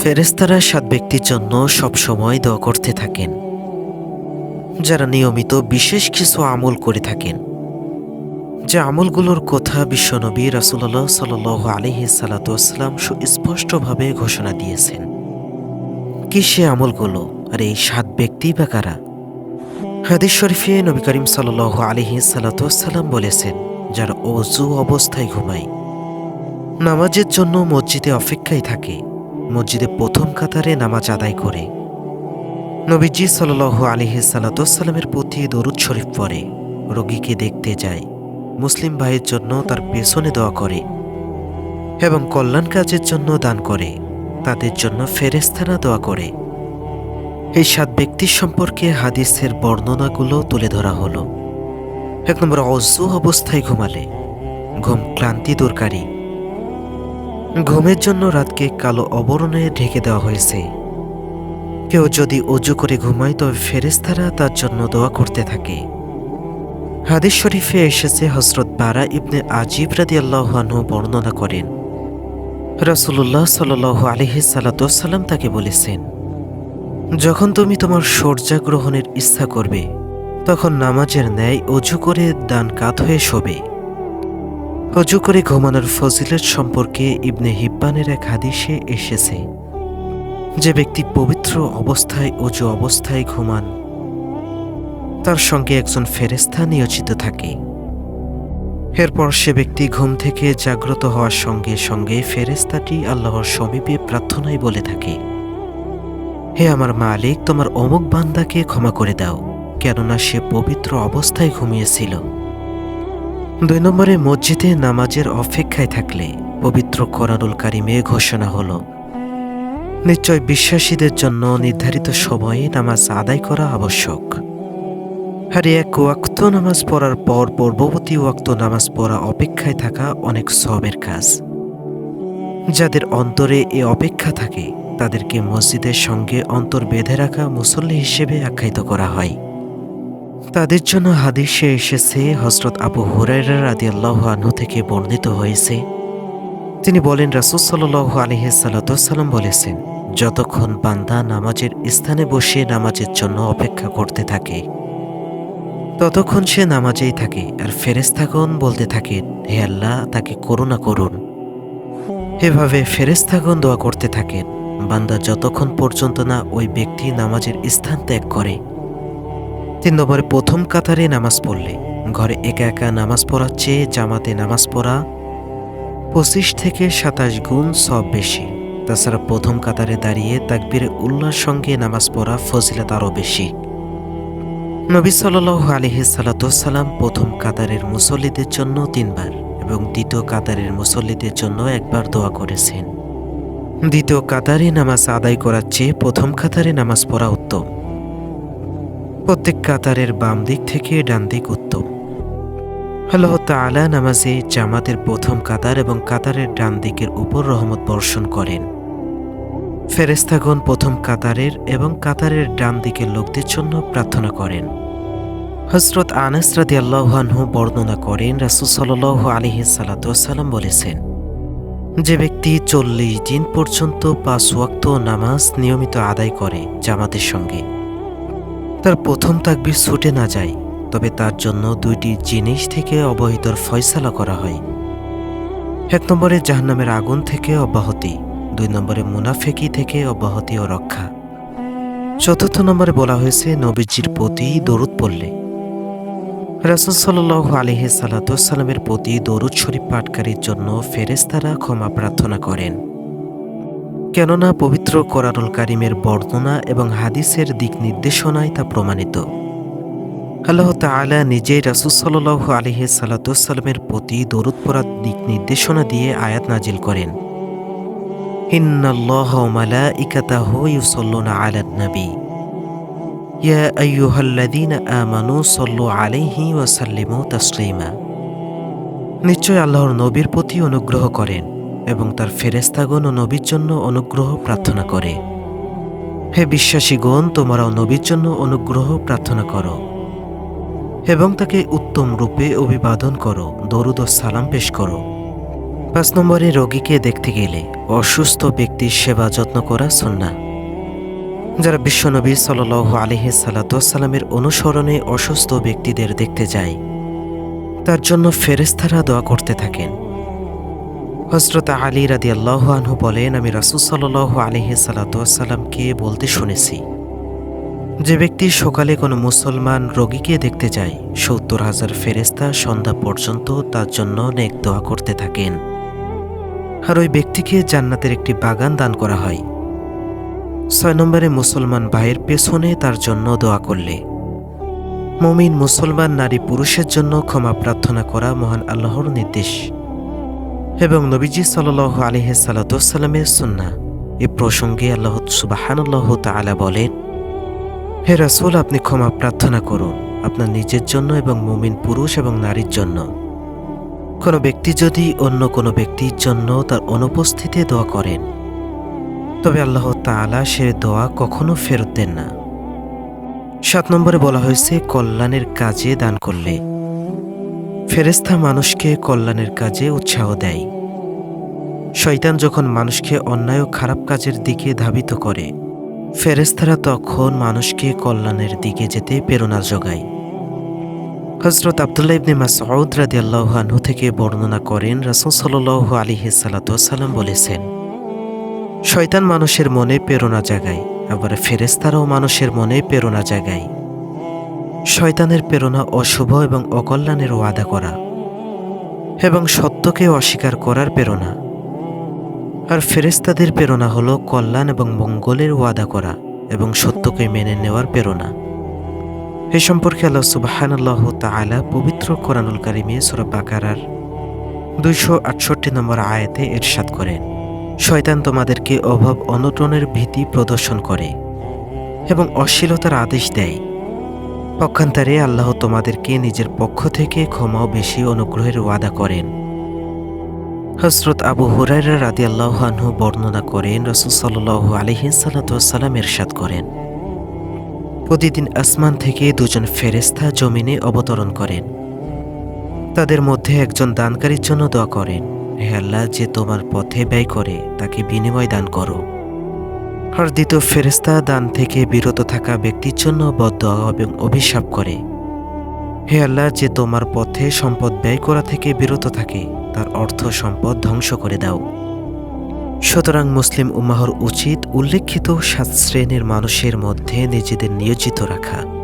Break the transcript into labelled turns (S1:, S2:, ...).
S1: ফেরেস্তারা সাত ব্যক্তির জন্য সব সময় দোয়া করতে থাকেন, যারা নিয়মিত বিশেষ কিছু আমল করে থাকেন। যে আমলগুলোর কথা বিশ্বনবী রাসুল্লাহ সাল আলহি সালাতাম সুস্পষ্টভাবে ঘোষণা দিয়েছেন। কি সে আমলগুলো আর এই সাত ব্যক্তি বা কারা? হাদিস শরীফে নবী করিম সাল আলহি সালাতাম বলেছেন, যারা অজু অবস্থায় ঘুমায় নামাজের জন্য মসজিদে অপেক্ষায় থাকে। মসজিদে প্রথম কাতারে নামাজ আদায় করে। নবীজি সাল আলিহি সালাতামের প্রতি দরুদ শরীফ পড়ে। রোগীকে দেখতে যায়। মুসলিম ভাইয়ের জন্য তার পেছনে দোয়া করে এবং কল্যাণ কাজের জন্য দান করে। তাদের জন্য ফেরেস্তারা দোয়া করে। এই সাত ব্যক্তির সম্পর্কে হাদিসের বর্ণনাগুলো তুলে ধরা হলো। এক নম্বর অজু অবস্থায় ঘুমালে। ঘুম ক্লান্তি দরকারি ঘুমের জন্য রাতকে কালো অবরণে ঢেকে দেওয়া হয়েছে। কেউ যদি অজু করে ঘুমায়, তবে ফেরেস্তারা তার জন্য দোয়া করতে থাকে। হাদিস শরীফে এসেছে হজরত বারা ইবনে আজিব রাদি আল্লাহানহু বর্ণনা করেন। রাসুল্লাহ সাল আলহি সাল্লাম তাকে বলেছেন, যখন তুমি তোমার সর্যা গ্রহণের ইচ্ছা করবে, তখন নামাজের ন্যায় অজু করে দান কাত হয়ে শোবে। অজু করে ঘুমানোর ফজিলত সম্পর্কে ইবনে হিব্বানের এক হাদিসে এসেছে। যে ব্যক্তি পবিত্র অবস্থায় অজু অবস্থায় ঘুমান, তার সঙ্গে একজন ফেরেস্তা নিয়োজিত থাকে। এরপর সে ব্যক্তি ঘুম থেকে জাগ্রত হওয়ার সঙ্গে সঙ্গে ফেরেস্তাটি আল্লাহর সমীপে প্রার্থনায় বলে থাকে, হে আমার মালিক, তোমার অমুক বান্দাকে ক্ষমা করে দাও, কেননা সে পবিত্র অবস্থায় ঘুমিয়েছিল। দুই নম্বরে মসজিদে নামাজের অপেক্ষায় থাকলে পবিত্র করানুল কারিমে ঘোষণা হল, নিশ্চয় বিশ্বাসীদের জন্য নির্ধারিত সময়ে নামাজ আদায় করা আবশ্যক। আর এক ওয়াক্ত নামাজ পড়ার পর পূর্ববর্তী ওয়াক্ত নামাজ পড়া অপেক্ষায় থাকা অনেক সবের কাজ। যাদের অন্তরে এ অপেক্ষা থাকে, তাদেরকে মসজিদের সঙ্গে অন্তর বেঁধে রাখা মুসল্লি হিসেবে আখ্যায়িত করা হয়। তাদের জন্য হাদিসে এসেছে হজরত আবু হুরাইরা রাদি আল্লাহ আনহু থেকে বর্ণিত হয়েছে। তিনি বলেন, রাসুল সাল আলহি সাল্লাম বলেছেন, যতক্ষণ বান্দা নামাজের স্থানে বসে নামাজের জন্য অপেক্ষা করতে থাকে, ততক্ষণ সে নামাজেই থাকে। আর ফেরেস্তাগণ বলতে থাকেন হে আল্লাহ, তাকে করুণা করুন। এভাবে ফেরেস্তাগণ দোয়া করতে থাকেন। বান্দা যতক্ষণ পর্যন্ত না ওই ব্যক্তি নামাজের স্থান ত্যাগ করে তিন নম্বরে প্রথম কাতারে নামাজ পড়লে, ঘরে একা একা নামাজ পড়ার চেয়ে জামাতে নামাজ পড়া পঁচিশ থেকে সাতাশ গুণ সব বেশি। তাছাড়া প্রথম কাতারে দাঁড়িয়ে তাকবীরে উল্লার সঙ্গে নামাজ পড়া ফজিলত আরও বেশি। নবী সাল আলিহি সালাতাম প্রথম কাতারের মুসল্লিদের জন্য তিনবার এবং দ্বিতীয় কাতারের মুসল্লিদের জন্য একবার দোয়া করেছেন। দ্বিতীয় কাতারে নামাজ আদায় করার চেয়ে প্রথম কাতারে নামাজ পড়া উত্তম। প্রত্যেক কাতারের বাম দিক থেকে ডান দিক উত্তম। আল্লাহ তালা নামাজে জামাতের প্রথম কাতার এবং কাতারের ডান দিকের উপর রহমত বর্ষণ করেন। ফেরেস্তাগণ প্রথম কাতারের এবং কাতারের ডান দিকের লোকদের জন্য প্রার্থনা করেন। হজরত আনাস রাদি আল্লাহানহু বর্ণনা করেন, রাসুল সাল আলিহি সালাতাম বলেছেন, যে ব্যক্তি চল্লিশ দিন পর্যন্ত পাঁচ ওয়াক্ত নামাজ নিয়মিত আদায় করে জামাতের সঙ্গে তার প্রথম তাকবির ছুটে না যায়, তবে তার জন্য দুইটি জিনিস থেকে অবহিতর ফয়সালা করা হয়। এক নম্বরে জাহান্নামের আগুন থেকে অব্যাহতি, দুই নম্বরে মুনাফেকি থেকে অব্যাহতি ও রক্ষা। চতুর্থ নম্বরে বলা হয়েছে, নবীজির প্রতি দরুদ পড়লে। রাসুল সাল আলহ সালাতামের প্রতি দরুদ শরীফ পাটকারীর জন্য ফেরেস্তারা ক্ষমা প্রার্থনা করেন। কেননা পবিত্র কোরআনুল কারিমের বর্ণনা এবং হাদিসের দিক নির্দেশনায় তা প্রমাণিত। আল্লাহ তালা নিজেই রাসুল সাল আলহ সালাতামের প্রতি দরুদ দিক নির্দেশনা দিয়ে আয়াত নাজিল করেন। নবী। ইয়া সাল্লু আলাইহি নিশ্চয় আল্লাহর নবীর প্রতি অনুগ্রহ করেন। এবং তার ফেরেস্তাগণ ও নবীর জন্য অনুগ্রহ প্রার্থনা করে। হে বিশ্বাসীগণ, তোমরাও নবীর জন্য অনুগ্রহ প্রার্থনা করো এবং তাকে উত্তম রূপে অভিবাদন করো, দরুদ ও সালাম পেশ করো। পাঁচ নম্বরে রোগীকে দেখতে গেলে অসুস্থ ব্যক্তির সেবা যত্ন করা সন্না যারা বিশ্বনবী সাল আলহি সালাতামের অনুসরণে অসুস্থ ব্যক্তিদের দেখতে যায়, তার জন্য ফেরেস্তারা দোয়া করতে থাকেন। হজরত আলী রাদি আনহু বলেন, আমি রাসুল সাল্লাহ আলহি সালাতামকে বলতে শুনেছি, যে ব্যক্তি সকালে কোনো মুসলমান রোগীকে দেখতে যায়, সত্তর হাজার ফেরেস্তা সন্ধ্যা পর্যন্ত তার জন্য নেক দোয়া করতে থাকেন। আর ওই ব্যক্তিকে জান্নাতের একটি বাগান দান করা হয়। ছয় নম্বরে মুসলমান ভাইয়ের পেছনে তার জন্য দোয়া করলে। মমিন মুসলমান নারী পুরুষের জন্য ক্ষমা প্রার্থনা করা মহান আল্লাহর নির্দেশ। এবং নবীজি সাল আলিহে সালাতামের সন্না এ প্রসঙ্গে আল্লাহ সুবাহানুল্লাহ তালা বলেন, হে রাসুল, আপনি ক্ষমা প্রার্থনা করুন আপনার নিজের জন্য এবং মুমিন পুরুষ এবং নারীর জন্য। কোনো ব্যক্তি যদি অন্য কোনো ব্যক্তির জন্য তার অনুপস্থিতিতে দোয়া করেন, তবে আল্লাহ তাআলা সে দোয়া কখনো ফেরত দেন না। সাত নম্বরে বলা হয়েছে, কল্যাণের কাজে দান করলে ফেরেস্তা মানুষকে কল্যাণের কাজে উৎসাহ দেয়। শয়তান যখন মানুষকে অন্যায় ও খারাপ কাজের দিকে ধাবিত করে ফেরেস্তারা তখন মানুষকে কল্যাণের দিকে যেতে প্রেরণা যোগায়। হজরত আবদুল্লাহ ইবনে মাসউদ রাদিয়াল্লাহু আনহু থেকে বর্ণনা করেন রাসূল সাল্লাল্লাহু আলাইহি সাল্লাম বলেছেন, শয়তান মানুষের মনে প্রেরণা জাগায়, আবার ফেরেস্তারাও মানুষের মনে প্রেরণা জাগায়। শয়তানের প্রেরণা অশুভ এবং অকল্যাণের ওয়াদা করা এবং সত্যকে অস্বীকার করার প্রেরণা। আর ফেরেস্তাদের প্রেরণা হলো কল্যাণ এবং মঙ্গলের ওয়াদা করা এবং সত্যকে মেনে নেওয়ার প্রেরণা। এ সম্পর্কে আল্লাহ সুবাহান আল্লাহ তালা পবিত্র কোরআনুল কারিমে সুরা বাকারার দুইশো আটষট্টি নম্বর আয়াতে এরশাদ করেন, শয়তান তোমাদেরকে অভাব অনটনের ভীতি প্রদর্শন করে এবং অশ্লীলতার আদেশ দেয়। পক্ষান্তরে আল্লাহ তোমাদেরকে নিজের পক্ষ থেকে ক্ষমা ও বেশি অনুগ্রহের ওয়াদা করেন। হসরত আবু হুরাইরা রাদি আল্লাহানহু বর্ণনা করেন, রসুল সাল্লাহ আলহিসাল্লাম এরশাদ করেন। প্রতিদিন আসমান থেকে দুজন ফেরেস্তা জমিনে অবতরণ করেন। তাদের মধ্যে একজন দানকারীর জন্য দোয়া করেন, হে আল্লাহ, যে তোমার পথে ব্যয় করে, তাকে বিনিময় দান করো। আর দ্বিতীয় ফেরেস্তা দান থেকে বিরত থাকা ব্যক্তির জন্য বদ্ধ এবং অভিশাপ করে। হে আল্লাহ, যে তোমার পথে সম্পদ ব্যয় করা থেকে বিরত থাকে, তার অর্থ সম্পদ ধ্বংস করে দাও। সুতরাং মুসলিম উমাহর উচিত উল্লেখিত সাত শ্রেণির মানুষের মধ্যে নিজেদের নিয়োজিত রাখা।